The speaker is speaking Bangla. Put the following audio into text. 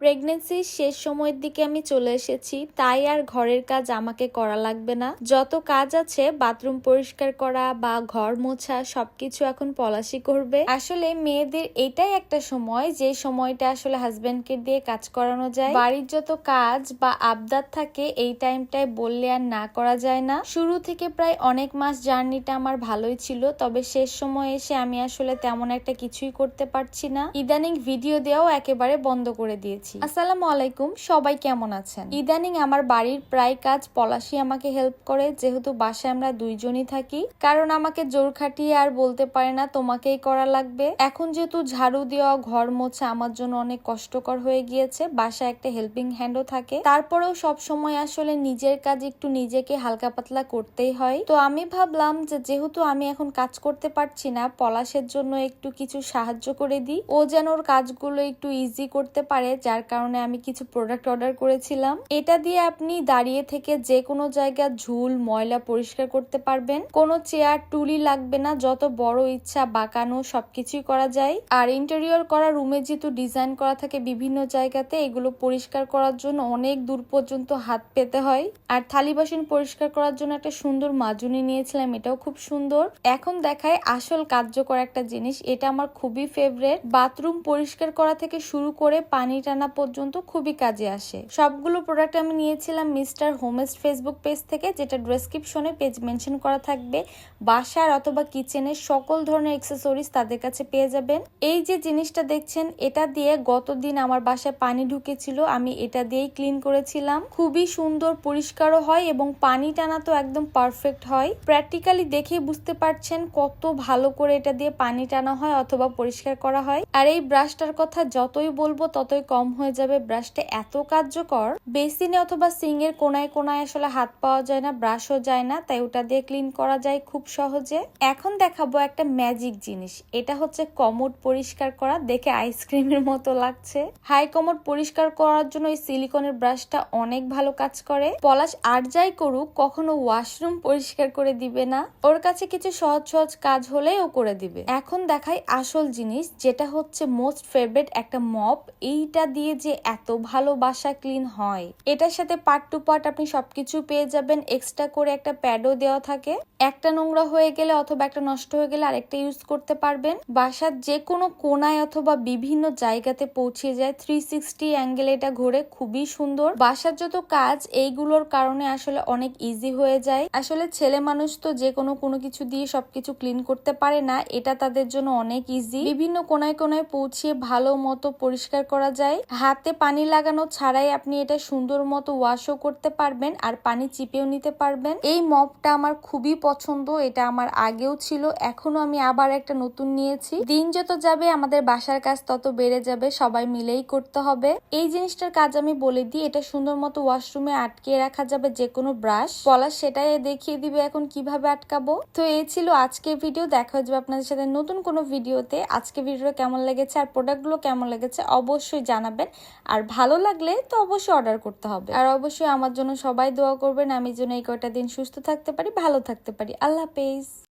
প্রেগনেন্সির শেষ সময়ের দিকে আমি চলে এসেছি, তাই আর ঘরের কাজ আমাকে করা লাগবে না। যত কাজ আছে, বাথরুম পরিষ্কার করা বা ঘর মোছা, সবকিছু এখন পলাশি করবে। আসলে মেয়েদের এটাই একটা সময়, যে সময়টা আসলে হাজব্যান্ডকে দিয়ে কাজ করানো যায়। বাড়ির যত কাজ বা আবদার থাকে, এই টাইমটায় বললে আর না করা যায় না। শুরু থেকে প্রায় অনেক মাস জার্নিটা আমার ভালোই ছিল, তবে শেষ সময় এসে আমি আসলে তেমন একটা কিছুই করতে পারছি না। ইদানিং ভিডিও দেওয়াও একেবারে বন্ধ করে দিয়েছি। আসসালামু আলাইকুম, সবাই কেমন আছেন? ইদানিং আমার বাড়ির প্রায় কাজ পলাশি আমাকে হেল্প করে, যেহেতু বাসায় আমরা দুইজনই থাকি। কারণ আমাকে জোর খাটিয়ে আর বলতে পারে না, তোমাকেই করা লাগবে। এখন যেহেতু ঝাড়ু দেওয়া, ঘর মোছা আমার জন্য অনেক কষ্টকর হয়ে গিয়েছে, বাসায় একটা হেল্পিং হ্যান্ডও থাকে। তারপরেও সব সময় আসলে নিজের কাজ একটু নিজেকে হালকা পাতলা করতেই হয়। তো আমি ভাবলাম যে, যেহেতু আমি এখন কাজ করতে পারছি না, পলাশের জন্য একটু কিছু সাহায্য করে দিই। ও যেন ওর কাজগুলো একটু ইজি করতে পারে, যার কারণে আমি কিছু প্রোডাক্ট অর্ডার করেছিলাম। এটা দিয়ে আপনি দাঁড়িয়ে থেকে যে কোনো জায়গা ঝুল, ময়লা পরিষ্কার করতে পারবেন। কোনো চেয়ার টুলি লাগবে না, যত বড় ইচ্ছা বাঁকানো সবকিছুই করা যায়। আর ইন্টেরিয়র করা রুমে যেহেতু ডিজাইন করা থাকে বিভিন্ন জায়গাতে, এগুলো পরিষ্কার করার জন্য অনেক দূর পর্যন্ত হাত পেতে হয়। আর থালি বাসন পরিষ্কার করার জন্য একটা সুন্দর মাজুনি নিয়েছিলাম, এটাও খুব সুন্দর। এখন দেখায় আসল কার্যকর একটা জিনিস, এটা আমার খুবই ফেভারেট বাথরুম পরিষ্কার করা থেকে শুরু করে পানি টানা পর্যন্ত খুবই কাজে আসে। সবগুলো প্রোডাক্ট আমি নিয়েছিলাম মিস্টার হোমেস্ট ফেসবুক পেজ থেকে, যেটা ডেসক্রিপশনে পেজ মেনশন করা থাকবে। বাসার অথবা কিচেনের সকল ধরনের এক্সেসরিজ তাদের কাছে পেয়ে যাবেন। এই যে জিনিসটা দেখছেন, এটা দিয়ে গতদিন আমার বাসায় পানি ঢুকেছিল, আমি এটা দিয়েই ক্লিন করেছিলাম। খুবই সুন্দর, পরিষ্কারও হয় এবং পানি টানা তো একদম পারফেক্ট হয়। প্র্যাকটিক্যালি দেখে বুঝতে পারছেন কত ভালো করে এটা দিয়ে পানি টানা হয় অথবা পরিষ্কার করা হয়। আর এই ব্রাশটার কথা যতই বলব, ততই কম হয়ে যাবে ব্রাশটা এত কার্যকর। বেসিনে অথবা সিং এর কোনায় কোনায় আসলে হাত পাওয়া যায় না, ব্রাশও যায় না, তাই ওটা দিয়ে ক্লিন করা যায় খুব সহজে। এখন দেখাবো একটা ম্যাজিক জিনিস, এটা হচ্ছে কমোড পরিষ্কার করা, দেখে আইসক্রিমের মতো লাগছে। হাই কমোড পরিষ্কার করার জন্য এই সিলিকনের ব্রাশটা অনেক ভালো কাজ করে। পলাশ আর যাই করুক, কখনো ওয়াশরুম পরিষ্কার করে দিবে না। ওর কাছে কিছু সহজ সহজ কাজ হলেই ও করে দিবে। এখন দেখাই আসল জিনিস, যেটা হচ্ছে মোস্ট ফেভারিট একটা মপ এইটা দিয়ে যে এত ভালো বাসা ক্লিন হয়, এটার সাথে পার্ট টু পার্ট আপনি সবকিছু পেয়ে যাবেন এক্সট্রা করে একটা প্যাডও দেওয়া থাকে। একটা নোংরা হয়ে গেলে অথবা একটা নষ্ট হয়ে গেলে আরেকটা ইউজ করতে পারবেন। বাসার যে কোনো কোনায় অথবা বিভিন্ন জায়গাতে পৌঁছে যায়। থ্রি সিক্সটি অ্যাঙ্গেলে এটা ঘুরে, খুবই সুন্দর। বাসার যত কাজ, এইগুলোর কারণে আসলে অনেক ইজি হয়ে যায়। আসলে ছেলে মানুষ তো যে কোনো কোনো কিছু দিয়ে সবকিছু ক্লিন করতে পারে না, এটা তাদের জন্য অনেক ইজি বিভিন্ন কোনায় কোনায় পৌঁছিয়ে ভালো মতো পরিষ্কার করা যায়। হাতে পানি লাগানো ছাড়াই আপনি এটা সুন্দর মতো ওয়াশও করতে পারবেন আর পানি চিপেও নিতে পারবেন। এই মপটা আমার খুবই পছন্দ, এটা আমার আগেও ছিল এখনও আমি আবার একটা নতুন নিয়েছি। দিন যত যাবে, আমাদের বাসার কাজ তত বেড়ে যাবে, সবাই মিলেই করতে হবে। এই জিনিসটার কাজ আমি বলে দিই, এটা সুন্দর মতো ওয়াশরুমে আটকে রাখা যাবে যে কোনো ব্রাশ পলাশ সেটাই দেখিয়ে দিবে এখন কীভাবে আটকাবো। তো এই ছিল আজকের ভিডিও দেখা হয়ে যাবে আপনাদের সাথে নতুন কোনো ভিডিওতে আজকে ভিডিওটা কেমন লেগেছে আর প্রোডাক্টগুলো কেমন লেগেছে অবশ্যই জানাবেন। আর ভালো লাগলে তো অবশ্যই অর্ডার করতে হবে। আর অবশ্যই আমার জন্য সবাই দোয়া করবেন, আমি যেন এই কয়টা দিন সুস্থ থাকতে পারি, ভালো থাকতে পারি। আল্লাহ হাফেজ।